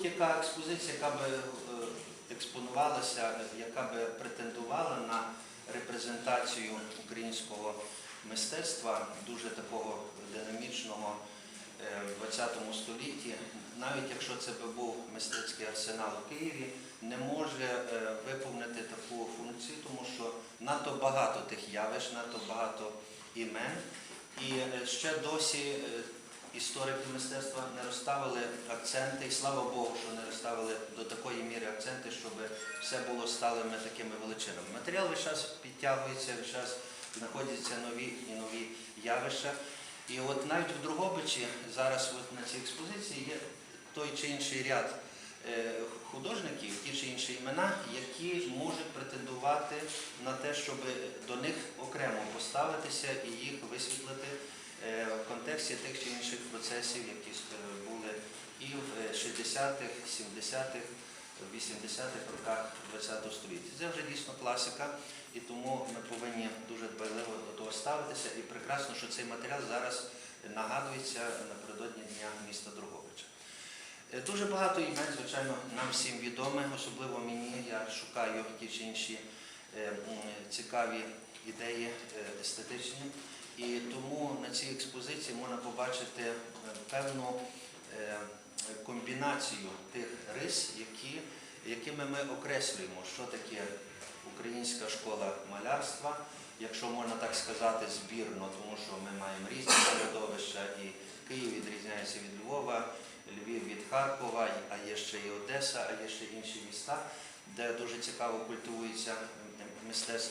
будь-яка експозиція, яка би е, експонувалася, яка би претендувала на репрезентацію українського мистецтва, дуже такого динамічного е, в ХХ столітті, навіть якщо це би був мистецький арсенал у Києві, не може е, виповнити таку функцію, тому що надто багато тих явищ, надто багато імен. І ще досі історики мистецтва не розставили акценти, і слава Богу, що не розставили до такої міри акценти, щоб все було сталими такими величинами. Матеріал весь час підтягується, весь час знаходяться нові і нові явища. І от навіть в Другобичі зараз от на цій експозиції є той чи інший ряд е, художників, ті чи інші імена, які можуть претендувати на те, щоб до них окремо поставитися і їх висвітлити е, контексті тих чи інших процесів, які е, були і в 60-х, 70-х, 80-х роках ХХ століття. Це вже дійсно класика, і тому ми повинні дуже дбайливо до того ставитися. І прекрасно, що цей матеріал зараз нагадується напередодні Дня міста Другобича. Е, Дуже багато імен, звичайно, нам всім відоме, особливо мені. Я шукаю ті чи інші е, цікаві ідеї естетичні. І тому на цій експозиції можна побачити е, певну е, комбінацію тих рис, які, якими ми окреслюємо, що таке українська школа малярства, якщо можна так сказати, збірно, тому що ми маємо різні середовища, і Київ відрізняється від Львова, Львів від Харкова, а є ще і Одеса, а є ще інші міста, де дуже цікаво культивується мистецтво.